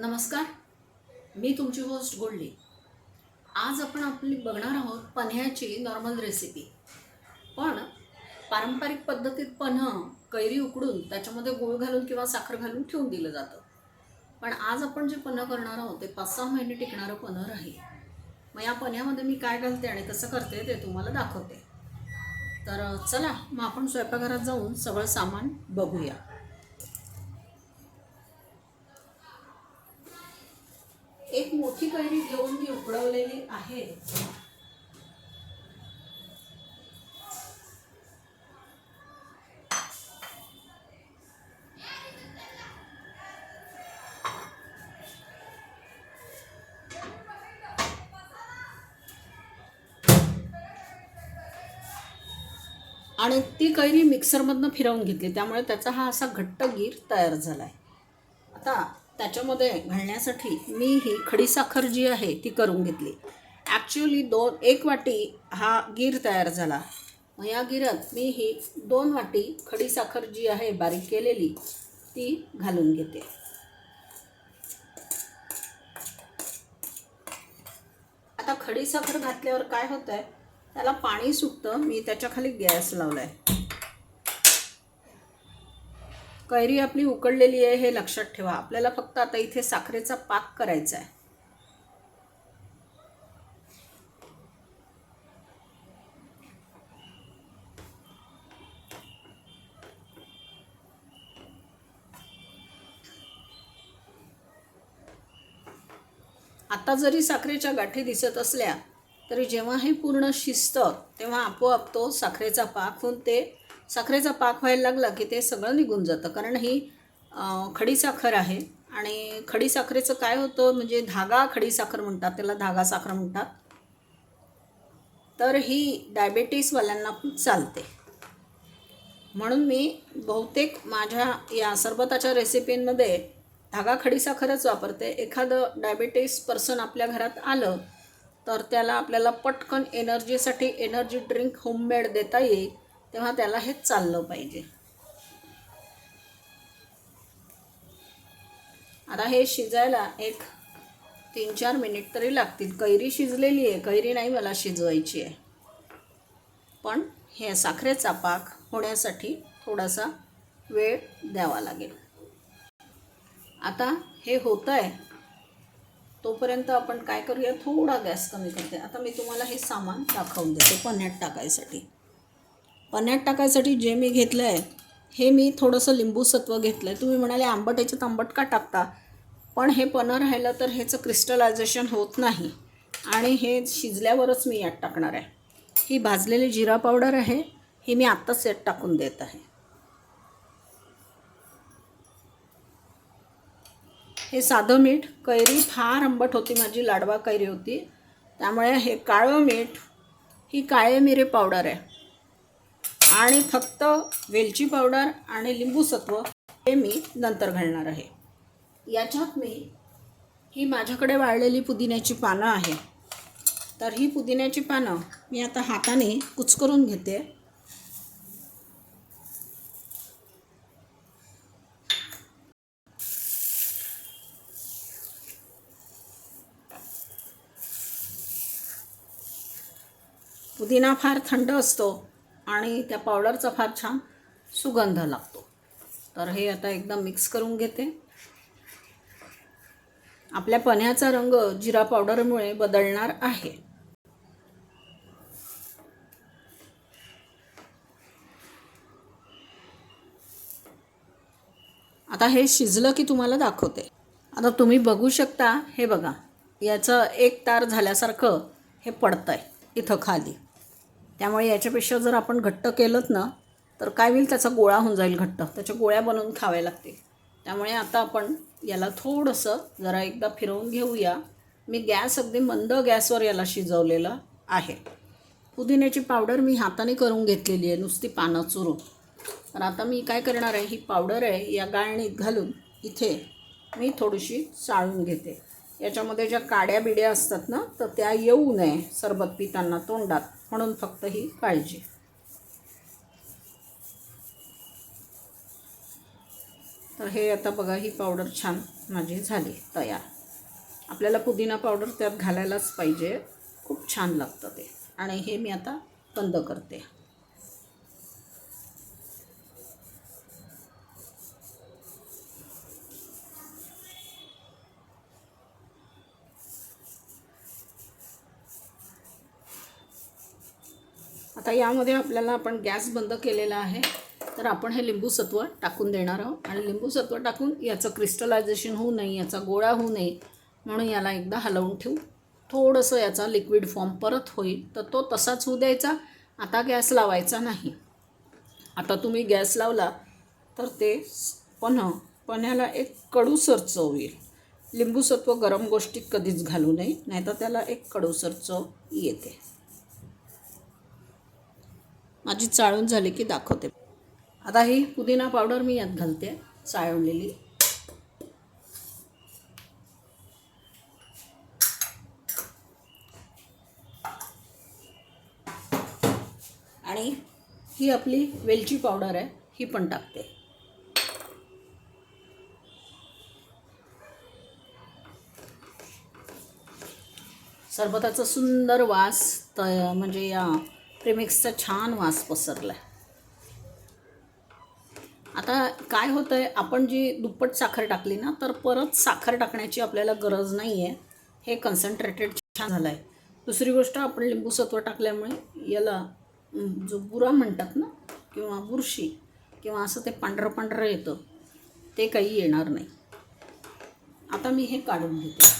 नमस्कार. मी तुमची होस्ट गोल्डी आज आपण आपली बघणार आहोत पन्ह्याची नॉर्मल रेसिपी पण पारंपरिक पद्धतीत पन्हं कैरी उकडून त्याच्यामध्ये गूळ घालून किंवा साखर घालून ठेवून दिलं जातं. पण आज आपण जे पन्हं करणार आहोत ते पाच सहा महिने टिकणारं पन्हं राहील. मग या पन्ह्यामध्ये मी काय घालते आणि कसं करते ते तुम्हाला दाखवते. तर चला मग आपण स्वयंपाकघरात जाऊन सगळं सामान बघूया. एक मोठी कैरी घेऊन मी उकडवलेली आहे. आणि ती कैरी मिक्सरमधनं फिरवून घेतली. त्यामुळे त्याचा हा असा घट्ट गीर तयार झाला आहे आता त्याच्यामध्ये घालण्यासाठी मी ही खडीसाखर जी आहे ती करून घेतली. ॲक्च्युली दोन एक वाटी हा गीर तयार झाला. मग या गिरात मी ही दोन वाटी खडीसाखर जी आहे बारीक केलेली ती घालून घेते. आता खडीसाखर घातल्यावर काय होतं आहे त्याला पाणी सुटतं मी त्याच्याखाली गॅस लावला आहे कैरी आपली उकडलेली आहे हे लक्षात ठेवा. आपल्याला फक्त आता इथे साखरेचा पाक करायचा आहे. आता जरी साखरेच्या गाठी दिसत असल्या तरी जेव्हा हे पूर्ण शिजतं तेव्हा आपोआप तो साखरेचा पाक होऊन ते साखरेचा पाक व्हायला लागला की ते सगळं निघून जातं. कारण ही खडी खडीसाखर आहे आणि खडीसाखरेचं काय होतं म्हणजे धागा खडीसाखर म्हणतात त्याला धागा साखर म्हणतात. तर ही डायबेटीसवाल्यांना खूप चालते. म्हणून मी बहुतेक माझ्या या सरबताच्या रेसिपींमध्ये धागा खडीसाखरच वापरते. एखादं डायबेटीस पर्सन आपल्या घरात आलं तर त्याला आपल्याला पटकन एनर्जीसाठी एनर्जी ड्रिंक होममेड देता येईल. तेव्हा त्याला हे चाललं पाहिजे. आता हे शिजायला एक तीन चार मिनिट तरी लागतील. कैरी शिजलेली आहे. कैरी नाही मला शिजवायची आहे. पण हे साखरेचा पाक होण्यासाठी थोडासा वेळ द्यावा लागेल. आता हे होतं आहे तोपर्यंत आपण काय करूया? थोडा गॅस कमी करते. आता मी तुम्हाला हे सामान दाखवून देते पन्ह्यात टाकायसाठी. पाण्यात टाकायसाठी जे मी घेतलं आहे हे मी थोडंसं लिंबू सत्व घेतलं आहे तुम्ही म्हणाले आंबट याच्यात आंबट का टाकता? पण हे पनं राहिलं तर ह्याचं क्रिस्टलायझेशन होत नाही. आणि हे शिजल्यावरच मी यात टाकणार आहे. ही भाजलेली जिरा पावडर आहे ही मी आत्ताच यात टाकून देत आहे. हे साधं मीठ कैरी फार आंबट होती माझी लाडवा कैरी होती. त्यामुळे हे काळं मीठ ही काळे मिरे पावडर आहे. आणि फक्त वेलची पावडर आणि लिंबूसत्व हे मी नंतर घालणार आहे. याच्यात मी ही माझ्याकडे वाळलेली पुदिन्याची पानं आहे. तर ही पुदिन्याची पानं मी आता हाताने कुचकरून घेते. पुदिना फार थंड असतो. आणि त्या पावडरचा फार छान सुगंध लागतो. तर हे आता एकदम मिक्स करून घेते. आपल्या पन्ह्याचा रंग जिरा पावडरमुळे बदलणार आहे. आता हे शिजलं की तुम्हाला दाखवते. आता तुम्ही बघू शकता हे बघा याचं एक तार झाल्यासारखं हे पडतं आहे इथं खाली. त्यामुळे याच्यापेक्षा जर आपण घट्ट केलंत ना तर काय होईल? त्याचा गोळा होऊन जाईल घट्ट. त्याच्या गोळ्या बनवून खावे लागतील. त्यामुळे आता आपण याला थोडंसं जरा एकदा फिरवून घेऊया. मी गॅस अगदी मंद गॅसवर याला शिजवलेलं आहे. पुदिन्याची पावडर मी हाताने करून घेतलेली आहे नुसती पानं चुरून. तर आता मी काय करणार आहे? ही पावडर आहे या गाळणीत घालून इथे मी थोडीशी चाळून घेते. याच्यामध्ये ज्या काड्या बिड्या असतात ना तर त्या येऊ नये सरबत पिताना तोंडात. म्हणून फक्त ही काळजी. तर हे आता बघा ही पावडर छान माझी झाली तयार. आपल्याला पुदिना पावडर त्यात घालायलाच पाहिजे. खूप छान लागतं ते. आणि हे मी आता बंद करते. आता यामध्ये आपल्याला आपण गॅस बंद केलेला आहे. तर आपण हे लिंबूसत्व टाकून देणार आहोत. आणि लिंबूसत्व टाकून याचं क्रिस्टलायझेशन होऊ नये याचा गोळा होऊ नये म्हणून याला एकदा हलवून ठेवू. थोडंसं याचा लिक्विड फॉर्म परत होईल. तर तो तसाच होऊ द्यायचा. आता गॅस लावायचा नाही. आता तुम्ही गॅस लावला तर ते पन्ह पन्ह्याला एक कडूसर चव येईल लिंबूसत्व गरम गोष्टीत कधीच घालू नये नाहीतर त्याला एक कडूसर चव येते. माझी चाळून झाली की दाखवते. आता ही पुदिना पावडर मी यात घालते चाळवलेली. आणि ही आपली वेलची पावडर आहे ही पण टाकते. सरबताचा सुंदर वास त म्हणजे या प्रेमिक्सचा छान वास पसरला आहे आता काय होतं आहे आपण जी दुप्पट साखर टाकली ना तर परत साखर टाकण्याची आपल्याला गरज नाही आहे हे कन्सन्ट्रेटेड छान झालं आहे दुसरी गोष्ट आपण लिंबू सत्व टाकल्यामुळे याला जो बुरा म्हणतात ना किंवा बुरशी किंवा असं ते पांढरं पांढरं येतं ते काही येणार नाही. आता मी हे काढून घेते.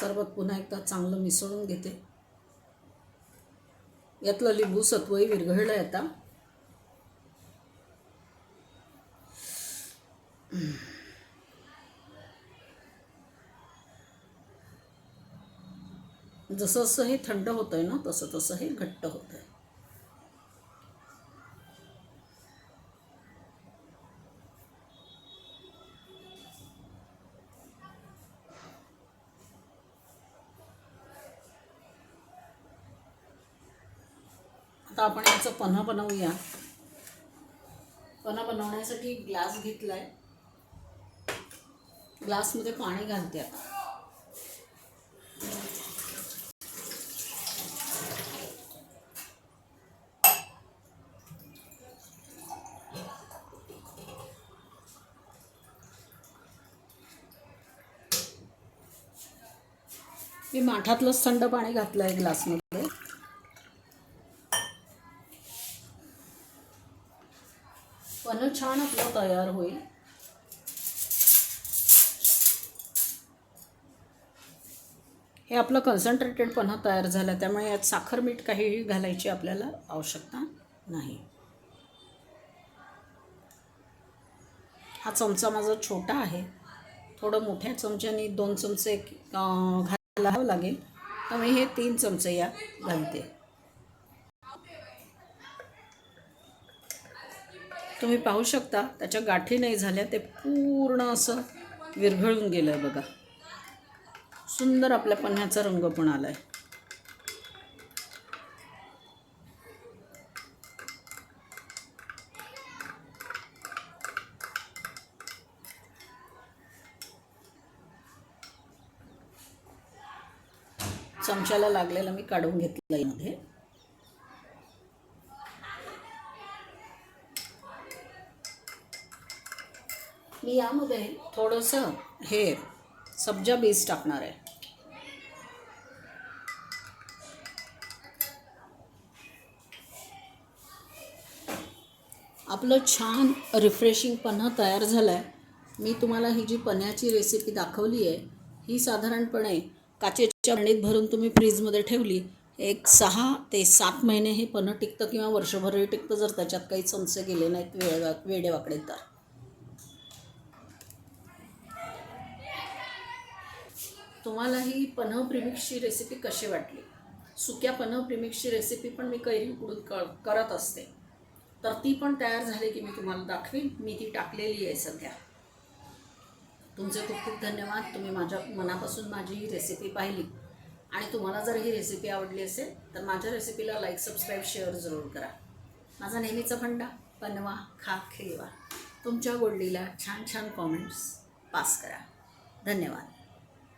सरबत पुन्हा एकदा चांगलं मिसळून घेते. यातलं लिंबू सत्वही विरघळलं आहे आता. जसं जसं हे थंड होतं आहे ना तसं तसं हे घट्ट होतं आहे आता आपण याचं पन्हा बनवूया. पन्हा बनवण्यासाठी ग्लास घेतला आहे ग्लासमध्ये पाणी घालते आता. मी माठातलंच थंड पाणी घातलं आहे ग्लासमध्ये. पण छान आपलं तयार होईल. हे आपलं कन्सन्ट्रेटेड पन्हा तयार झालं त्यामुळे यात साखर मीठ काहीही घालायची आपल्याला आवश्यकता नाही. हा चमचा माझा छोटा आहे. थोडं मोठ्या चमच्याने दोन चमचे घालावं लागेल. तर मी हे तीन चमचे या घालते. तुम्ही पाहू शकता त्याच्या गाठी नाही झाल्या ते पूर्ण असं विरघळून गेलं आहे बघा. सुंदर आपल्या पन्ह्याचा रंग पण आला आहे चमच्याला लागलेला मी काढून घेतला यामध्ये. यामध्ये थोडंसं हे सब्जा बेस टाकणार आहे. आपलं छान रिफ्रेशिंग पन्हा तयार झालं आहे मी तुम्हाला ही जी पन्ह्याची रेसिपी दाखवली आहे ही साधारणपणे काचेच्या पाणीत भरून तुम्ही फ्रीजमध्ये ठेवली एक सहा ते सात महिने हे पन्हं टिकतं किंवा वर्षभरही टिकतं जर त्याच्यात काही चमचे गेले नाहीत वेळ वेडेवाकडे तर. तुम्हाला ही पन्ह प्रिमिक्सची रेसिपी कशी वाटली? सुक्या पन्ह प्रिमिक्सची रेसिपी पण मी कैरी उकडून क करत असते. तर ती पण तयार झाली की मी तुम्हाला दाखवीन. मी ती टाकलेली आहे सध्या. तुमचे खूप खूप धन्यवाद. तुम्ही माझ्या मनापासून माझी ही रेसिपी पाहिली. आणि तुम्हाला जर ही रेसिपी आवडली असेल तर माझ्या रेसिपीला लाईक सबस्क्राईब शेअर जरूर करा. माझा नेहमीचा फंडा बनवा खा खेळवा. तुमच्या गोडलीला छान छान कॉमेंट्स पास करा. धन्यवाद.